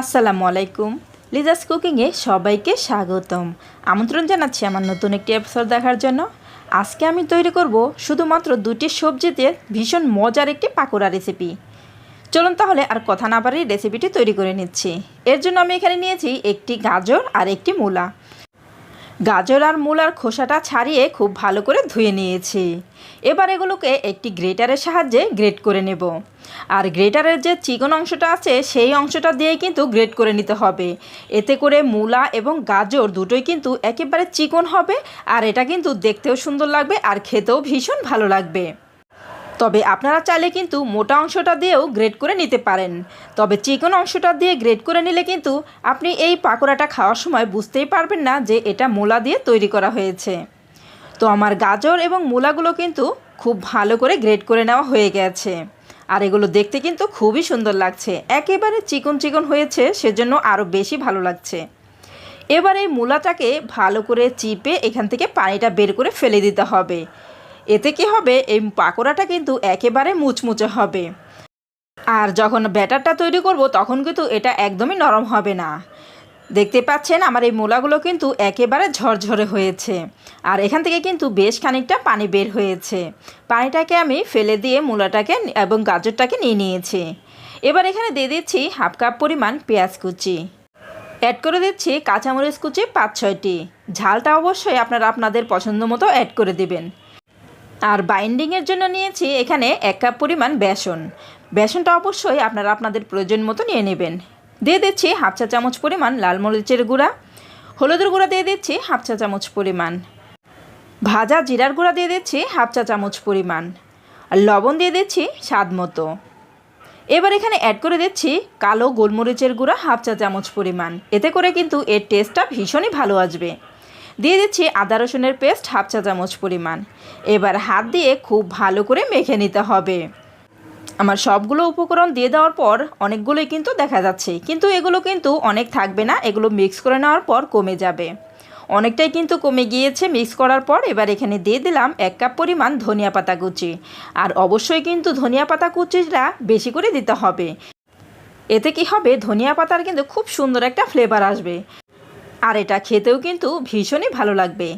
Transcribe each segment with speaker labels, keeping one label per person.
Speaker 1: আসসালামু আলাইকুম। লিজাস কুকিংয়ে সবাইকে স্বাগতম। আমন্ত্রণ জানাচ্ছি আমার নতুন একটি এপিসোড দেখার জন্য। আজকে আমি তৈরি করব শুধুমাত্র দুটি সবজিতে ভীষণ মজার একটি পাকোড়া রেসিপি চলুন তাহলে আর কথা না পারি রেসিপিটি তৈরি করে নিচ্ছি। এর জন্য আমি এখানে নিয়েছি একটি গাজর আর একটি মূলা। গাজর আর মূলার খোসাটা ছাড়িয়ে খুব ভালো করে ধুয়ে নিয়েছি। এবার এগুলোকে একটি গ্রেটারের সাহায্যে গ্রেট করে নেব। আর গ্রেটারের যে চিকন অংশটা আছে, সেই অংশটা দিয়ে কিন্তু গ্রেট করে নিতে হবে। এতে করে মূলা এবং গাজর দুটোই কিন্তু একেবারে চিকন হবে, আর এটা কিন্তু দেখতেও সুন্দর লাগবে আর খেতেও ভীষণ ভালো লাগবে। তবে আপনারা চাইলে কিন্তু মোটা অংশটা দিয়েও গ্রেড করে নিতে পারেন। তবে চিকন অংশটা দিয়ে গ্রেড করে নিলে কিন্তু আপনি এই পাকোড়াটা খাওয়ার সময় বুঝতেই পারবেন না যে এটা মূলা দিয়ে তৈরি করা হয়েছে। তো আমার গাজর এবং মূলাগুলো কিন্তু খুব ভালো করে গ্রেড করে নেওয়া হয়ে গেছে। আর এগুলো দেখতে কিন্তু খুবই সুন্দর লাগছে। একেবারে চিকন চিকন হয়েছে, সেজন্য আরও বেশি ভালো লাগছে। এবার এই মূলাটাকে ভালো করে চিপে এখান থেকে পানিটা বের করে ফেলে দিতে হবে। এতে কি হবে? এই পাকোড়াটা কিন্তু একেবারে মুচমুচে হবে। আর যখন ব্যাটারটা তৈরি করব, তখন কিন্তু এটা একদমই নরম হবে না। দেখতে পাচ্ছেন, আমার এই মূলাগুলো কিন্তু একেবারে ঝরঝরে হয়েছে। আর এখান থেকে কিন্তু বেশ খানিকটা পানি বের হয়েছে। পানিটাকে আমি ফেলে দিয়ে মূলাটাকে এবং গাজরটাকে নিয়ে নিয়েছি। এবার এখানে দিয়ে দিচ্ছি হাফ কাপ পরিমাণ পেঁয়াজ কুচি। অ্যাড করে দিচ্ছি কাঁচামরিচ কুচি পাঁচ ছয়টি। ঝালটা অবশ্যই আপনারা আপনাদের পছন্দ মতো অ্যাড করে দিবেন। আর বাইন্ডিংয়ের জন্য নিয়েছি এখানে এক কাপ পরিমাণ বেসন। বেসনটা অবশ্যই আপনারা আপনাদের প্রয়োজন মতো নিয়ে নেবেন। দিয়ে দিচ্ছি হাফ চা চামচ পরিমাণ লাল মরিচের গুঁড়া। হলুদের গুঁড়া দিয়ে দিচ্ছি হাফ চা চামচ পরিমাণ। ভাজা জিরার গুঁড়া দিয়ে দিচ্ছি হাফ চা চামচ পরিমাণ। আর লবণ দিয়ে দিচ্ছি স্বাদ মতো। এবার এখানে অ্যাড করে দিচ্ছি কালো গোলমরিচের গুঁড়া হাফ চা চামচ পরিমাণ। এতে করে কিন্তু এর টেস্টটা ভীষণই ভালো আসবে। দিয়ে দিচ্ছি আদা রসুনের পেস্ট হাফ চা চামচ পরিমাণ। এবার হাত দিয়ে খুব ভালো করে মেখে নিতে হবে। আমার সবগুলো উপকরণ দিয়ে দেওয়ার পর অনেকগুলোই কিন্তু দেখা যাচ্ছে, কিন্তু এগুলো কিন্তু অনেক থাকবে না, এগুলো মিক্স করে নেওয়ার পর কমে যাবে। অনেকটাই কিন্তু কমে গিয়েছে মিক্স করার পর এবার এখানে দিয়ে দিলাম এক কাপ পরিমাণ ধনিয়া পাতা কুচি। আর অবশ্যই কিন্তু ধনিয়া পাতা কুচিটা বেশি করে দিতে হবে। এতে কি হবে? ধনিয়া পাতার কিন্তু খুব সুন্দর একটা ফ্লেভার আসবে। আর এটা খেতেও কিন্তু ভীষণই ভালো লাগবে।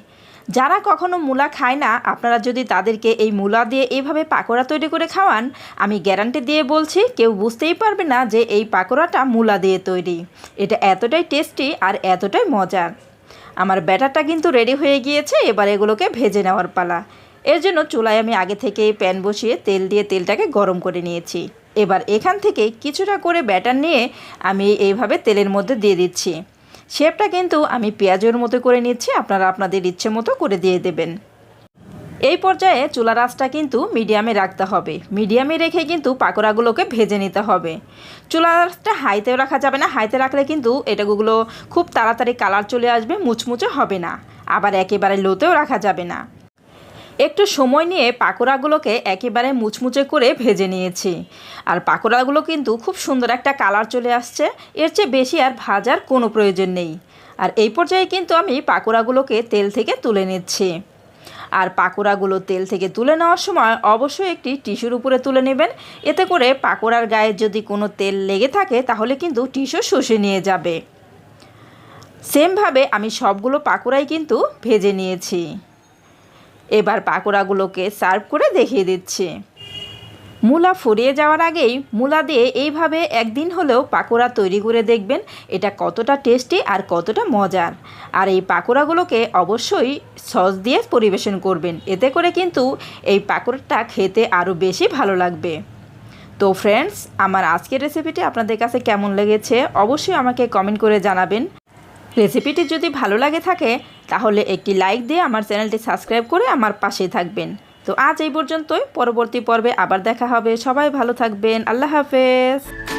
Speaker 1: যারা কখনো মূলা খায় না, আপনারা যদি তাদেরকে এই মূলা দিয়ে এইভাবে পাকোড়া তৈরি করে খাওয়ান, আমি গ্যারান্টি দিয়ে বলছি, কেউ বুঝতেই পারবে না যে এই পাকোড়াটা মূলা দিয়ে তৈরি। এটা এতটাই টেস্টি আর এতটাই মজার। আমার ব্যাটারটা কিন্তু রেডি হয়ে গিয়েছে, এবার এগুলোকে ভেজে নেওয়ার পালা। এর জন্য চুলায় আমি আগে থেকে প্যান বসিয়ে তেল দিয়ে তেলটাকে গরম করে নিয়েছি। এবার এখান থেকে কিছুটা করে ব্যাটার নিয়ে আমি এইভাবে তেলের মধ্যে দিয়ে দিচ্ছি। শেপটা কিন্তু আমি পেঁয়াজের মতো করে নিচ্ছি, আপনারা আপনাদের ইচ্ছে মতো করে দিয়ে দেবেন। এই পর্যায়ে চুলা রাসটা কিন্তু মিডিয়ামে রাখতে হবে। মিডিয়ামে রেখে কিন্তু পাকোড়াগুলোকে ভেজে নিতে হবে। চুলা রাসটা হাইতেও রাখা যাবে না, হাইতে রাখলে কিন্তু এটাগুলো খুব তাড়াতাড়ি কালার চলে আসবে, মুচমুচে হবে না। আবার একেবারে লোতেও রাখা যাবে না। একটু সময় নিয়ে পাকোড়াগুলোকে একেবারে মুচমুচে করে ভেজে নিয়েছি। আর পাকোড়াগুলো কিন্তু খুব সুন্দর একটা কালার চলে আসছে। এর চেয়ে বেশি আর ভাজার কোনো প্রয়োজন নেই। আর এই পর্যায়ে কিন্তু আমি পাকোড়াগুলোকে তেল থেকে তুলে নিচ্ছি। আর পাকোড়াগুলো তেল থেকে তুলে নেওয়ার সময় অবশ্যই একটি টিস্যুর উপরে তুলে নেবেন। এতে করে পাকোড়ার গায়ে যদি কোনো তেল লেগে থাকে, তাহলে কিন্তু টিস্যু শুষে নিয়ে যাবে। সেমভাবে আমি সবগুলো পাকোড়াই কিন্তু ভেজে নিয়েছি। এবার পাকোড়াগুলোকে সার্ভ করে দেখিয়ে দিচ্ছি। মূলা ফুরিয়ে যাওয়ার আগেই মূলা দিয়ে এইভাবে একদিন হলেও পাকোড়া তৈরি করে দেখবেন, এটা কতটা টেস্টি আর কতটা মজার। আর এই পাকোড়াগুলোকে অবশ্যই সস দিয়ে পরিবেশন করবেন, এতে করে কিন্তু এই পাকোড়াটা খেতে আরও বেশি ভালো লাগবে। তো ফ্রেন্ডস আমার আজকের রেসিপিটি আপনাদের কাছে কেমন লেগেছে অবশ্যই আমাকে কমেন্ট করে জানাবেন। রেসিপিটি যদি ভালো লাগে থাকে, তাহলে একটি লাইক দিয়ে আমার চ্যানেলটি সাবস্ক্রাইব করে আমার পাশেই থাকবেন। তো আজ এই পর্যন্তই, পরবর্তী পর্বে আবার দেখা হবে। সবাই ভালো থাকবেন। আল্লাহ হাফেজ।